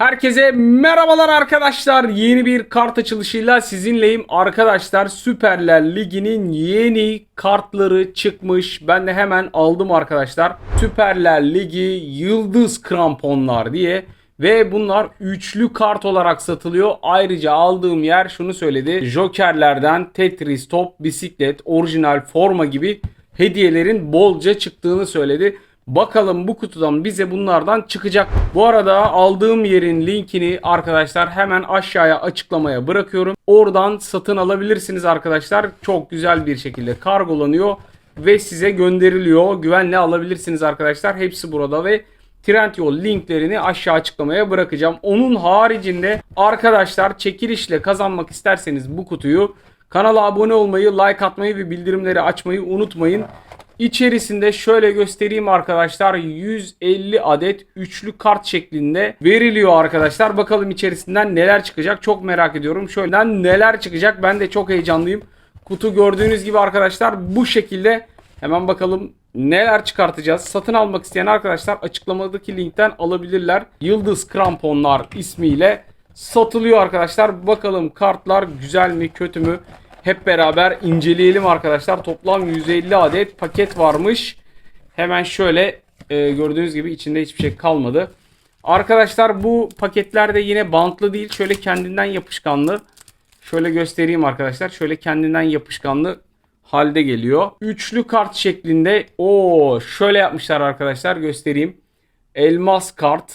Herkese merhabalar arkadaşlar. Yeni bir kart açılışıyla sizinleyim. Arkadaşlar Süperler Ligi'nin yeni kartları çıkmış. Ben de hemen aldım arkadaşlar. Süperler Ligi Yıldız Kramponlar diye. Ve bunlar üçlü kart olarak satılıyor. Ayrıca aldığım yer şunu söyledi. Jokerlerden Tetris, top, bisiklet, orijinal forma gibi hediyelerin bolca çıktığını söyledi. Bakalım bu kutudan bize bunlardan çıkacak. Bu arada aldığım yerin linkini arkadaşlar hemen aşağıya açıklamaya bırakıyorum. Oradan satın alabilirsiniz arkadaşlar. Çok güzel bir şekilde kargolanıyor ve size gönderiliyor. Güvenle alabilirsiniz arkadaşlar. Hepsi burada ve Trendyol linklerini aşağı açıklamaya bırakacağım. Onun haricinde arkadaşlar çekilişle kazanmak isterseniz bu kutuyu kanala abone olmayı, like atmayı ve bildirimleri açmayı unutmayın. İçerisinde şöyle göstereyim arkadaşlar 150 adet üçlü kart şeklinde veriliyor arkadaşlar. Bakalım içerisinden neler çıkacak çok merak ediyorum. Şöyle neler çıkacak ben de çok heyecanlıyım. Kutu gördüğünüz gibi arkadaşlar bu şekilde hemen bakalım neler çıkartacağız. Satın almak isteyen arkadaşlar açıklamadaki linkten alabilirler. Yıldız Kramponlar ismiyle satılıyor arkadaşlar. Bakalım kartlar güzel mi kötü mü? Hep beraber inceleyelim arkadaşlar. Toplam 150 adet paket varmış. Hemen şöyle e, gördüğünüz gibi içinde hiçbir şey kalmadı. Arkadaşlar bu paketler de yine bantlı değil. Şöyle kendinden yapışkanlı. Şöyle göstereyim arkadaşlar. Şöyle kendinden yapışkanlı halde geliyor. Üçlü kart şeklinde. Oo şöyle yapmışlar arkadaşlar göstereyim. Elmas kart.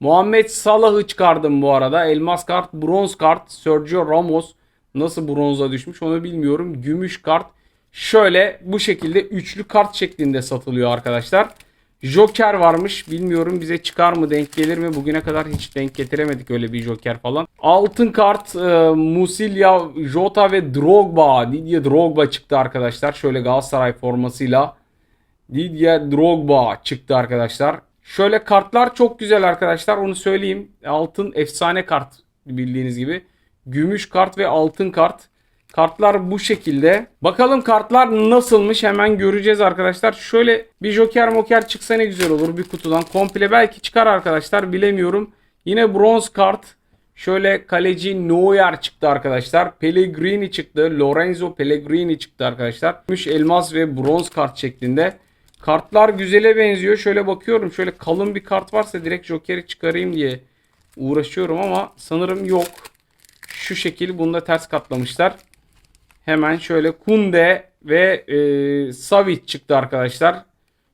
Muhammed Salah'ı çıkardım bu arada. Elmas kart, bronz kart, Sergio Ramos nasıl bronza düşmüş onu bilmiyorum. Gümüş kart. Şöyle bu şekilde üçlü kart şeklinde satılıyor arkadaşlar. Joker varmış. Bilmiyorum bize çıkar mı denk gelir mi? Bugüne kadar hiç denk getiremedik öyle bir Joker falan. Altın kart e, Musilya, Jota ve Drogba. Didier Drogba çıktı arkadaşlar. Şöyle Galatasaray formasıyla. Didier Drogba çıktı arkadaşlar. Şöyle kartlar çok güzel arkadaşlar. Onu söyleyeyim. Altın efsane kart bildiğiniz gibi. Gümüş kart ve altın kart. Kartlar bu şekilde. Bakalım kartlar nasılmış hemen göreceğiz arkadaşlar. Şöyle bir joker moker çıksa ne güzel olur bir kutudan. Komple belki çıkar arkadaşlar bilemiyorum. Yine bronz kart. Şöyle kaleci Neuer çıktı arkadaşlar. Pellegrini çıktı. Lorenzo Pellegrini çıktı arkadaşlar. Gümüş, elmas ve bronz kart şeklinde. Kartlar güzele benziyor. Şöyle bakıyorum. Şöyle kalın bir kart varsa direkt jokeri çıkarayım diye uğraşıyorum ama sanırım yok. Şu şekil bunu da ters katlamışlar. Hemen şöyle Kunde ve e, Savic çıktı arkadaşlar.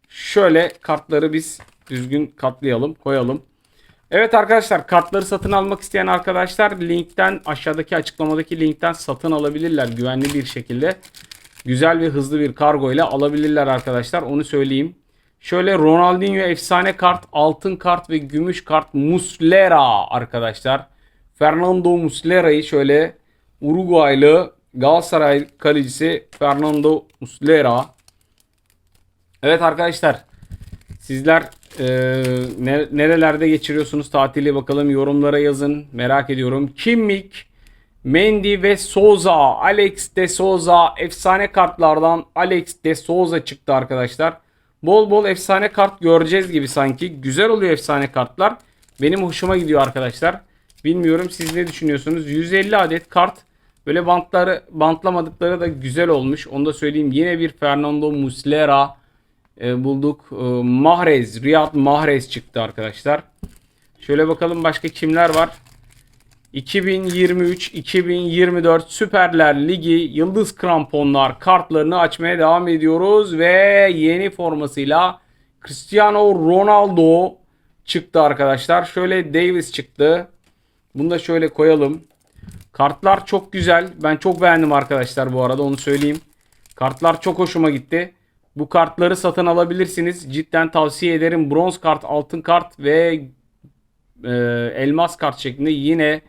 Şöyle kartları biz düzgün katlayalım, koyalım. Evet arkadaşlar kartları satın almak isteyen arkadaşlar linkten aşağıdaki açıklamadaki linkten satın alabilirler güvenli bir şekilde. Güzel ve hızlı bir kargo ile alabilirler arkadaşlar onu söyleyeyim. Şöyle Ronaldinho efsane kart, altın kart ve gümüş kart Muslera arkadaşlar. Fernando Muslera'yı şöyle Uruguaylı Galatasaray kalecisi Fernando Muslera. Evet arkadaşlar sizler e, ne- nerelerde geçiriyorsunuz tatili bakalım yorumlara yazın merak ediyorum. Kimmik, Mendy ve Souza, Alex de Souza efsane kartlardan Alex de Souza çıktı arkadaşlar. Bol bol efsane kart göreceğiz gibi sanki. Güzel oluyor efsane kartlar. Benim hoşuma gidiyor arkadaşlar. Bilmiyorum siz ne düşünüyorsunuz? 150 adet kart böyle bantları bantlamadıkları da güzel olmuş. Onu da söyleyeyim. Yine bir Fernando Muslera e, bulduk. E, Mahrez, Riyad Mahrez çıktı arkadaşlar. Şöyle bakalım başka kimler var? 2023-2024 Süperler Ligi Yıldız Kramponlar kartlarını açmaya devam ediyoruz ve yeni formasıyla Cristiano Ronaldo çıktı arkadaşlar. Şöyle Davis çıktı. Bunu da şöyle koyalım. Kartlar çok güzel. Ben çok beğendim arkadaşlar bu arada onu söyleyeyim. Kartlar çok hoşuma gitti. Bu kartları satın alabilirsiniz. Cidden tavsiye ederim. Bronz kart, altın kart ve e, elmas kart şeklinde yine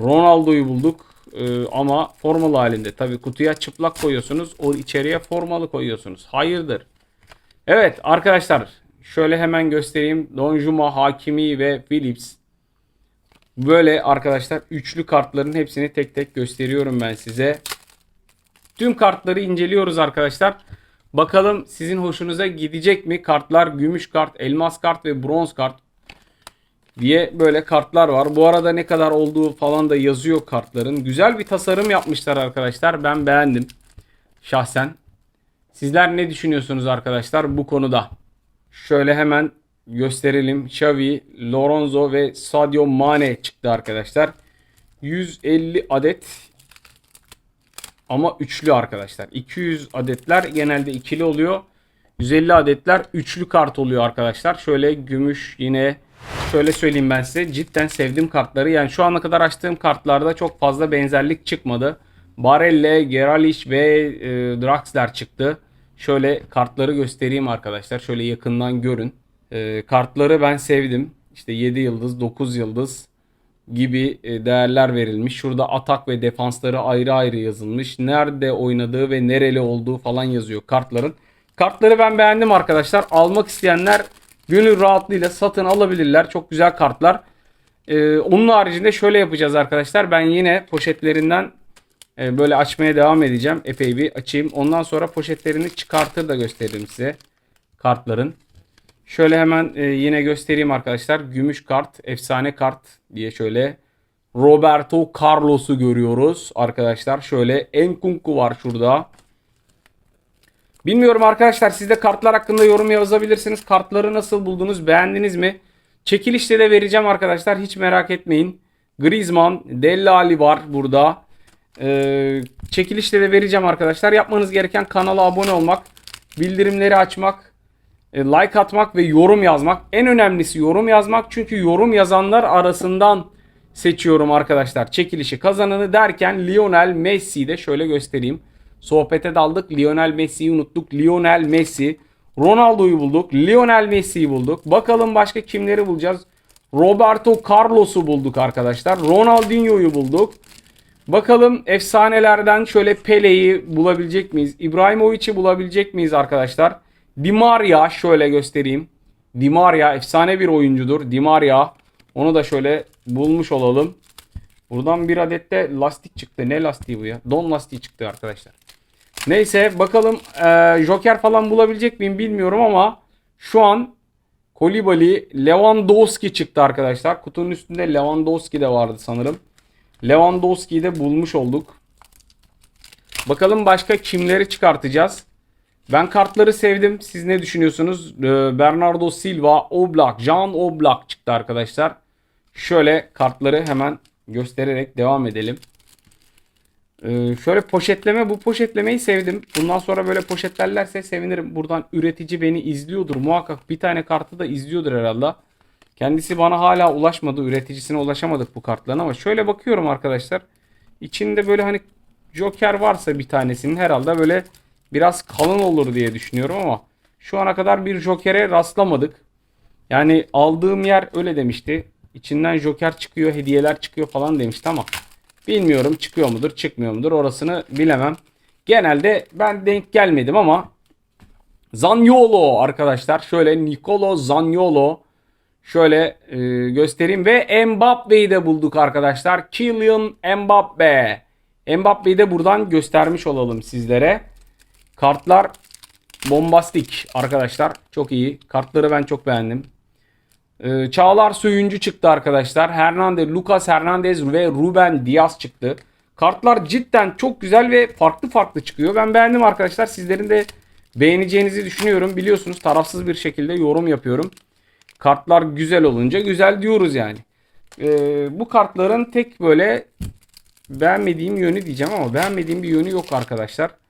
Ronaldo'yu bulduk. E, ama formalı halinde. Tabi kutuya çıplak koyuyorsunuz. O içeriye formalı koyuyorsunuz. Hayırdır? Evet arkadaşlar şöyle hemen göstereyim. Donjuma, Hakimi ve Philips. Böyle arkadaşlar üçlü kartların hepsini tek tek gösteriyorum ben size. Tüm kartları inceliyoruz arkadaşlar. Bakalım sizin hoşunuza gidecek mi? Kartlar gümüş kart, elmas kart ve bronz kart. diye böyle kartlar var. Bu arada ne kadar olduğu falan da yazıyor kartların. Güzel bir tasarım yapmışlar arkadaşlar. Ben beğendim şahsen. Sizler ne düşünüyorsunuz arkadaşlar bu konuda? Şöyle hemen gösterelim. Xavi, Lorenzo ve Sadio Mane çıktı arkadaşlar. 150 adet ama üçlü arkadaşlar. 200 adetler genelde ikili oluyor. 150 adetler üçlü kart oluyor arkadaşlar. Şöyle gümüş yine şöyle söyleyeyim ben size. Cidden sevdim kartları. Yani şu ana kadar açtığım kartlarda çok fazla benzerlik çıkmadı. Barelle, Geralish ve e, Draxler çıktı. Şöyle kartları göstereyim arkadaşlar. Şöyle yakından görün. E, kartları ben sevdim. İşte 7 yıldız, 9 yıldız gibi e, değerler verilmiş. Şurada atak ve defansları ayrı ayrı yazılmış. Nerede oynadığı ve nereli olduğu falan yazıyor kartların. Kartları ben beğendim arkadaşlar. Almak isteyenler gönül rahatlığıyla satın alabilirler. Çok güzel kartlar. Ee, onun haricinde şöyle yapacağız arkadaşlar. Ben yine poşetlerinden e, böyle açmaya devam edeceğim. Epey bir açayım. Ondan sonra poşetlerini çıkartır da gösteririm size. Kartların. Şöyle hemen e, yine göstereyim arkadaşlar. Gümüş kart, efsane kart diye şöyle Roberto Carlos'u görüyoruz arkadaşlar. Şöyle Enkunku var şurada. Bilmiyorum arkadaşlar siz de kartlar hakkında yorum yazabilirsiniz. Kartları nasıl buldunuz? Beğendiniz mi? Çekilişte de vereceğim arkadaşlar. Hiç merak etmeyin. Griezmann, Dellali var burada. Ee, çekilişte de vereceğim arkadaşlar. Yapmanız gereken kanala abone olmak, bildirimleri açmak, like atmak ve yorum yazmak. En önemlisi yorum yazmak. Çünkü yorum yazanlar arasından seçiyorum arkadaşlar. Çekilişi kazananı derken Lionel Messi'yi de şöyle göstereyim. Sohbete daldık. Lionel Messi'yi unuttuk. Lionel Messi. Ronaldo'yu bulduk. Lionel Messi'yi bulduk. Bakalım başka kimleri bulacağız? Roberto Carlos'u bulduk arkadaşlar. Ronaldinho'yu bulduk. Bakalım efsanelerden şöyle Pele'yi bulabilecek miyiz? İbrahimovic'i bulabilecek miyiz arkadaşlar? Di Maria şöyle göstereyim. Di Maria efsane bir oyuncudur. Di Maria. Onu da şöyle bulmuş olalım. Buradan bir adet de lastik çıktı. Ne lastiği bu ya? Don lastiği çıktı arkadaşlar. Neyse bakalım e, Joker falan bulabilecek miyim bilmiyorum ama şu an Kolibali Lewandowski çıktı arkadaşlar. Kutunun üstünde Lewandowski de vardı sanırım. Lewandowski'yi de bulmuş olduk. Bakalım başka kimleri çıkartacağız. Ben kartları sevdim. Siz ne düşünüyorsunuz? Ee, Bernardo Silva, Oblak, Jean Oblak çıktı arkadaşlar. Şöyle kartları hemen göstererek devam edelim. Ee, şöyle poşetleme bu poşetlemeyi sevdim. Bundan sonra böyle poşetlerlerse sevinirim. Buradan üretici beni izliyordur. Muhakkak bir tane kartı da izliyordur herhalde. Kendisi bana hala ulaşmadı. Üreticisine ulaşamadık bu kartların ama şöyle bakıyorum arkadaşlar. İçinde böyle hani Joker varsa bir tanesinin herhalde böyle biraz kalın olur diye düşünüyorum ama şu ana kadar bir Joker'e rastlamadık. Yani aldığım yer öyle demişti. İçinden Joker çıkıyor, hediyeler çıkıyor falan demişti ama bilmiyorum çıkıyor mudur, çıkmıyor mudur orasını bilemem. Genelde ben denk gelmedim ama Zaniolo arkadaşlar. Şöyle Nicolo Zaniolo şöyle e, göstereyim ve Mbappe'yi de bulduk arkadaşlar. Kylian Mbappe. Mbappe'yi de buradan göstermiş olalım sizlere. Kartlar bombastik arkadaşlar. Çok iyi. Kartları ben çok beğendim. Ee, Çağlar Söyüncü çıktı arkadaşlar. Hernandez, Lucas Hernandez ve Ruben Diaz çıktı. Kartlar cidden çok güzel ve farklı farklı çıkıyor. Ben beğendim arkadaşlar. Sizlerin de beğeneceğinizi düşünüyorum. Biliyorsunuz tarafsız bir şekilde yorum yapıyorum. Kartlar güzel olunca güzel diyoruz yani. Ee, bu kartların tek böyle beğenmediğim yönü diyeceğim ama beğenmediğim bir yönü yok arkadaşlar.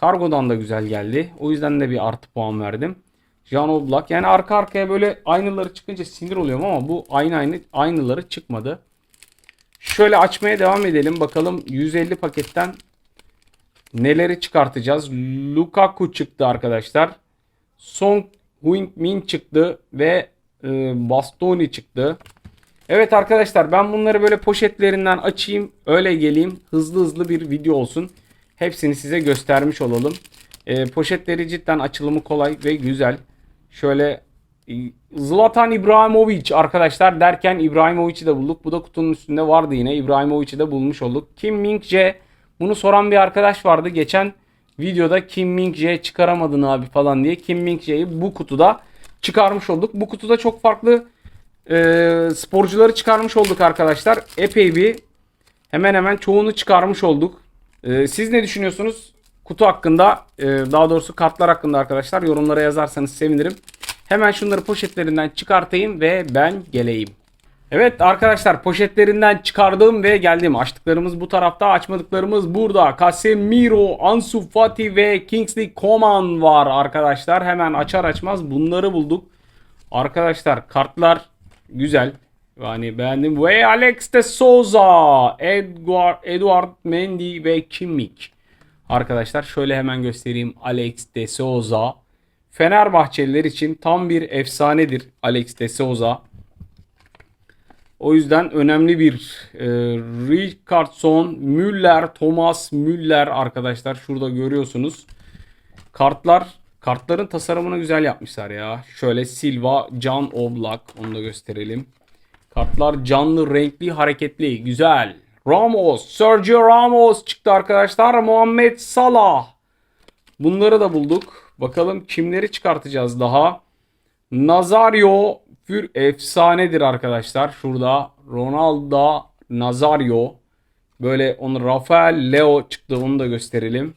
Kargodan da güzel geldi. O yüzden de bir artı puan verdim. Jan Oblak. Yani arka arkaya böyle aynıları çıkınca sinir oluyorum ama bu aynı aynı aynıları çıkmadı. Şöyle açmaya devam edelim. Bakalım 150 paketten neleri çıkartacağız. Lukaku çıktı arkadaşlar. Song Heung-min çıktı ve e, Bastoni çıktı. Evet arkadaşlar ben bunları böyle poşetlerinden açayım. Öyle geleyim. Hızlı hızlı bir video olsun. Hepsini size göstermiş olalım. E, poşetleri cidden açılımı kolay ve güzel. Şöyle Zlatan İbrahimovic arkadaşlar derken İbrahimovic'i de bulduk. Bu da kutunun üstünde vardı yine. İbrahimovic'i de bulmuş olduk. Kim Ming bunu soran bir arkadaş vardı. Geçen videoda Kim Ming çıkaramadın abi falan diye. Kim Ming bu kutuda çıkarmış olduk. Bu kutuda çok farklı e, sporcuları çıkarmış olduk arkadaşlar. Epey bir hemen hemen çoğunu çıkarmış olduk. E, siz ne düşünüyorsunuz? Kutu hakkında e, daha doğrusu kartlar hakkında arkadaşlar yorumlara yazarsanız sevinirim. Hemen şunları poşetlerinden çıkartayım ve ben geleyim. Evet arkadaşlar poşetlerinden çıkardım ve geldim. Açtıklarımız bu tarafta, açmadıklarımız burada. Casemiro, Ansu Fati ve Kingsley Coman var arkadaşlar. Hemen açar açmaz bunları bulduk. Arkadaşlar kartlar güzel. Yani beğendim. Ve Alex de Souza, Edward, Edward Mendy ve Kimmich. Arkadaşlar şöyle hemen göstereyim. Alex de Souza. Fenerbahçeliler için tam bir efsanedir Alex de Souza. O yüzden önemli bir e, Richardson, Müller, Thomas Müller arkadaşlar şurada görüyorsunuz. Kartlar kartların tasarımını güzel yapmışlar ya. Şöyle Silva, Can Oblak onu da gösterelim. Kartlar canlı, renkli, hareketli, güzel. Ramos, Sergio Ramos çıktı arkadaşlar. Muhammed Salah. Bunları da bulduk. Bakalım kimleri çıkartacağız daha. Nazario Für efsanedir arkadaşlar. Şurada Ronaldo Nazario. Böyle onu Rafael Leo çıktı onu da gösterelim.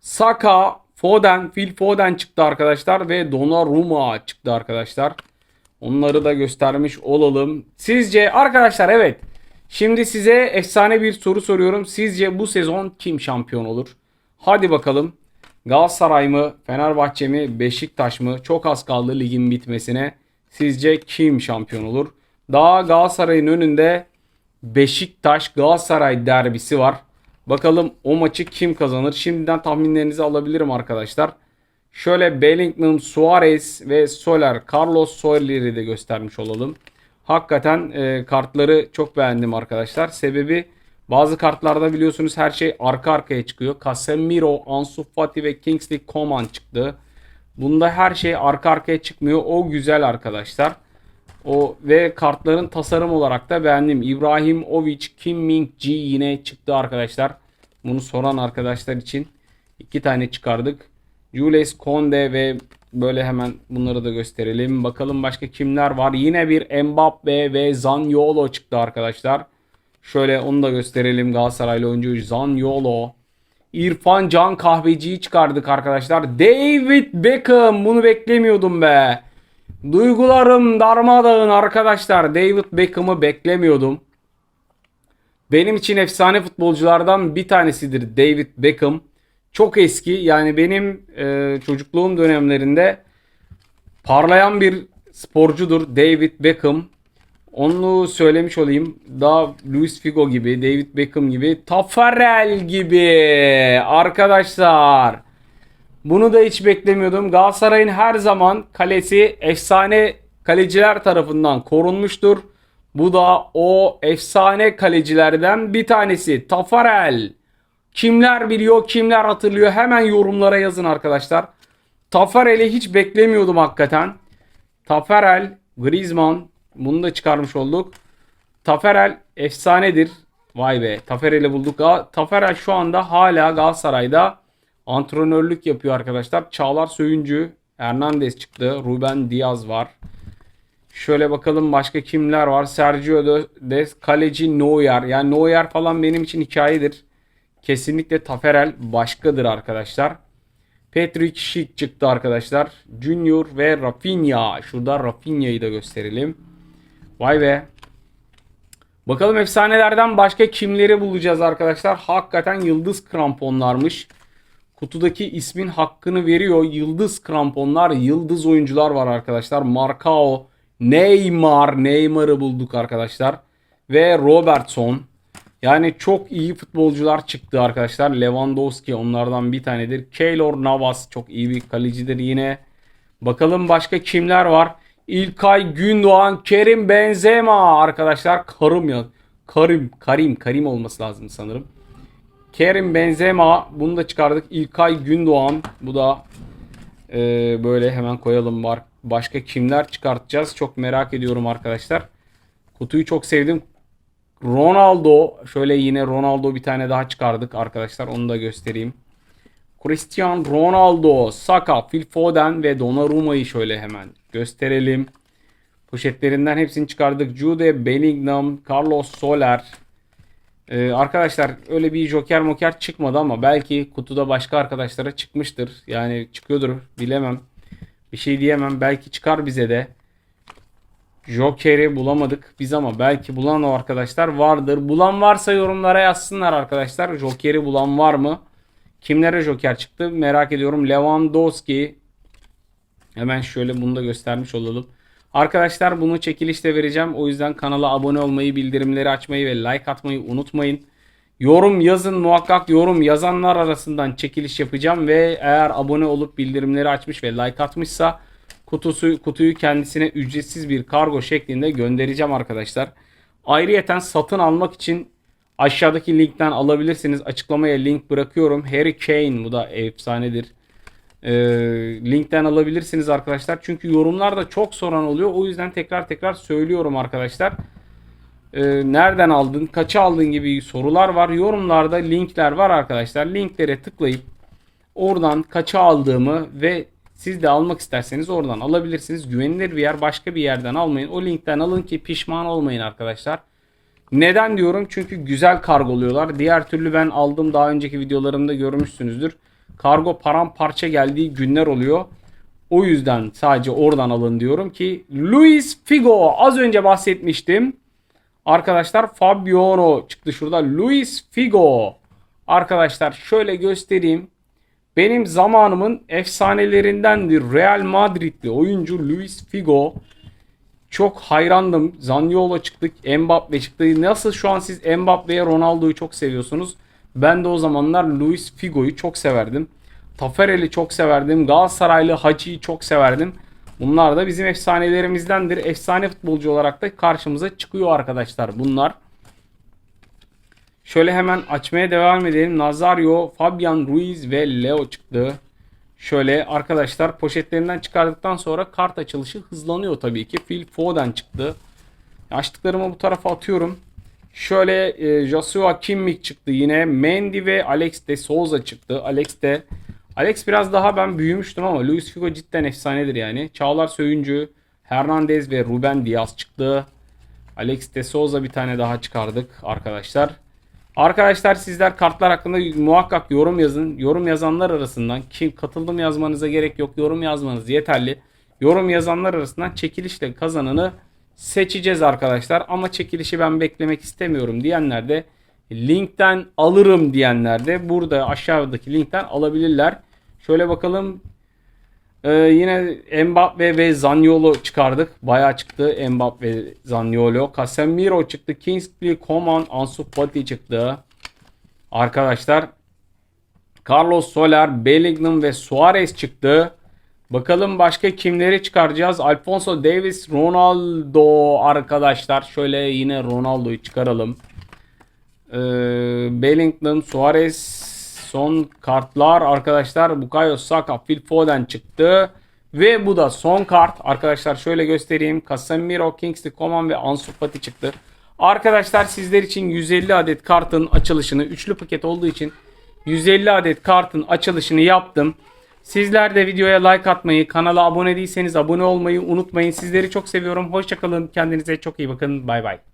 Saka, Foden, Phil Foden çıktı arkadaşlar ve Donnarumma çıktı arkadaşlar. Onları da göstermiş olalım. Sizce arkadaşlar evet. Şimdi size efsane bir soru soruyorum. Sizce bu sezon kim şampiyon olur? Hadi bakalım. Galatasaray mı, Fenerbahçe mi, Beşiktaş mı? Çok az kaldı ligin bitmesine. Sizce kim şampiyon olur? Daha Galatasaray'ın önünde Beşiktaş Galatasaray derbisi var. Bakalım o maçı kim kazanır? Şimdiden tahminlerinizi alabilirim arkadaşlar. Şöyle Bellingham, Suarez ve Soler, Carlos Soler'i de göstermiş olalım. Hakikaten e, kartları çok beğendim arkadaşlar. Sebebi bazı kartlarda biliyorsunuz her şey arka arkaya çıkıyor. Casemiro, Ansu Fati ve Kingsley Coman çıktı. Bunda her şey arka arkaya çıkmıyor. O güzel arkadaşlar. O ve kartların tasarım olarak da beğendim. İbrahim Ovic, Kim Ming Ji yine çıktı arkadaşlar. Bunu soran arkadaşlar için iki tane çıkardık. Jules Conde ve böyle hemen bunları da gösterelim. Bakalım başka kimler var. Yine bir Mbappe ve Zaniolo çıktı arkadaşlar. Şöyle onu da gösterelim Galatasaraylı oyuncu Zaniolo. İrfan Can Kahveci'yi çıkardık arkadaşlar. David Beckham bunu beklemiyordum be. Duygularım darmadağın arkadaşlar. David Beckham'ı beklemiyordum. Benim için efsane futbolculardan bir tanesidir David Beckham. Çok eski yani benim e, çocukluğum dönemlerinde parlayan bir sporcudur David Beckham. Onu söylemiş olayım. Daha Luis Figo gibi, David Beckham gibi, Tafarel gibi arkadaşlar. Bunu da hiç beklemiyordum. Galatasaray'ın her zaman kalesi efsane kaleciler tarafından korunmuştur. Bu da o efsane kalecilerden bir tanesi. Tafarel. Kimler biliyor, kimler hatırlıyor hemen yorumlara yazın arkadaşlar. Tafarel'i hiç beklemiyordum hakikaten. Tafarel, Griezmann, bunu da çıkarmış olduk. Taferel efsanedir. Vay be Taferel'i bulduk. Taferel şu anda hala Galatasaray'da antrenörlük yapıyor arkadaşlar. Çağlar Söyüncü, Hernandez çıktı. Ruben Diaz var. Şöyle bakalım başka kimler var. Sergio Des, kaleci Neuer. Yani Neuer falan benim için hikayedir. Kesinlikle Taferel başkadır arkadaşlar. Patrick Schick çıktı arkadaşlar. Junior ve Rafinha. Şurada Rafinha'yı da gösterelim. Vay be. Bakalım efsanelerden başka kimleri bulacağız arkadaşlar. Hakikaten yıldız kramponlarmış. Kutudaki ismin hakkını veriyor. Yıldız kramponlar, yıldız oyuncular var arkadaşlar. Marcao, Neymar, Neymar'ı bulduk arkadaşlar. Ve Robertson. Yani çok iyi futbolcular çıktı arkadaşlar. Lewandowski onlardan bir tanedir. Keylor Navas çok iyi bir kalecidir yine. Bakalım başka kimler var. İlkay Gündoğan, Kerim Benzema arkadaşlar. Karım ya. Karim, Karim, Karim olması lazım sanırım. Kerim Benzema bunu da çıkardık. İlkay Gündoğan bu da e, böyle hemen koyalım var. Başka kimler çıkartacağız? Çok merak ediyorum arkadaşlar. Kutuyu çok sevdim. Ronaldo şöyle yine Ronaldo bir tane daha çıkardık arkadaşlar. Onu da göstereyim. Cristiano Ronaldo, Saka, Phil Foden ve Donnarumma'yı şöyle hemen gösterelim. Poşetlerinden hepsini çıkardık. Jude Bellingham, Carlos Soler. Ee, arkadaşlar öyle bir joker moker çıkmadı ama belki kutuda başka arkadaşlara çıkmıştır. Yani çıkıyordur bilemem. Bir şey diyemem. Belki çıkar bize de. Joker'i bulamadık biz ama belki bulan o arkadaşlar vardır. Bulan varsa yorumlara yazsınlar arkadaşlar. Joker'i bulan var mı? Kimlere Joker çıktı merak ediyorum. Lewandowski. Hemen şöyle bunu da göstermiş olalım. Arkadaşlar bunu çekilişte vereceğim. O yüzden kanala abone olmayı, bildirimleri açmayı ve like atmayı unutmayın. Yorum yazın muhakkak yorum yazanlar arasından çekiliş yapacağım ve eğer abone olup bildirimleri açmış ve like atmışsa kutusu kutuyu kendisine ücretsiz bir kargo şeklinde göndereceğim arkadaşlar. Ayrıyeten satın almak için aşağıdaki linkten alabilirsiniz. Açıklamaya link bırakıyorum. Harry Kane bu da efsanedir. Ee, linkten alabilirsiniz arkadaşlar. Çünkü yorumlarda çok soran oluyor. O yüzden tekrar tekrar söylüyorum arkadaşlar. Ee, nereden aldın, kaça aldın gibi sorular var. Yorumlarda linkler var arkadaşlar. Linklere tıklayıp oradan kaça aldığımı ve siz de almak isterseniz oradan alabilirsiniz. Güvenilir bir yer başka bir yerden almayın. O linkten alın ki pişman olmayın arkadaşlar. Neden diyorum? Çünkü güzel kargoluyorlar. Diğer türlü ben aldım daha önceki videolarımda görmüşsünüzdür. Kargo paramparça geldiği günler oluyor. O yüzden sadece oradan alın diyorum ki Luis Figo az önce bahsetmiştim. Arkadaşlar Fabiano çıktı şurada. Luis Figo. Arkadaşlar şöyle göstereyim. Benim zamanımın efsanelerindendir. Real Madridli oyuncu Luis Figo. Çok hayrandım. Zaniolo çıktık. Mbappe çıktı. Nasıl şu an siz Mbappe'ye Ronaldo'yu çok seviyorsunuz. Ben de o zamanlar Luis Figo'yu çok severdim. Taferel'i çok severdim. Galatasaraylı Hacı'yı çok severdim. Bunlar da bizim efsanelerimizdendir. Efsane futbolcu olarak da karşımıza çıkıyor arkadaşlar bunlar. Şöyle hemen açmaya devam edelim. Nazario, Fabian Ruiz ve Leo çıktı. Şöyle arkadaşlar poşetlerinden çıkardıktan sonra kart açılışı hızlanıyor tabii ki. Phil Foden çıktı. Açtıklarımı bu tarafa atıyorum. Şöyle e, Joshua Kimmich çıktı yine. Mendy ve Alex de Souza çıktı. Alex de Alex biraz daha ben büyümüştüm ama Luis Figo cidden efsanedir yani. Çağlar Söyüncü, Hernandez ve Ruben Diaz çıktı. Alex de Souza bir tane daha çıkardık arkadaşlar. Arkadaşlar sizler kartlar hakkında muhakkak yorum yazın. Yorum yazanlar arasından kim katıldım yazmanıza gerek yok. Yorum yazmanız yeterli. Yorum yazanlar arasından çekilişle kazananı seçeceğiz arkadaşlar. Ama çekilişi ben beklemek istemiyorum diyenler de linkten alırım diyenler de burada aşağıdaki linkten alabilirler. Şöyle bakalım. Ee, yine Mbappe ve Zaniolo çıkardık. Bayağı çıktı Mbappe Zaniolo. Casemiro çıktı. Kingsley Coman, Ansu Fati çıktı. Arkadaşlar Carlos Soler, Bellingham ve Suarez çıktı. Bakalım başka kimleri çıkaracağız? Alfonso Davis, Ronaldo arkadaşlar. Şöyle yine Ronaldo'yu çıkaralım. Ee, Bellingham, Suarez son kartlar arkadaşlar. Bukayo Saka, Phil Foden çıktı. Ve bu da son kart. Arkadaşlar şöyle göstereyim. Casemiro, Kingsley Coman ve Ansu Fati çıktı. Arkadaşlar sizler için 150 adet kartın açılışını üçlü paket olduğu için 150 adet kartın açılışını yaptım. Sizler de videoya like atmayı, kanala abone değilseniz abone olmayı unutmayın. Sizleri çok seviyorum. Hoşçakalın. Kendinize çok iyi bakın. Bay bay.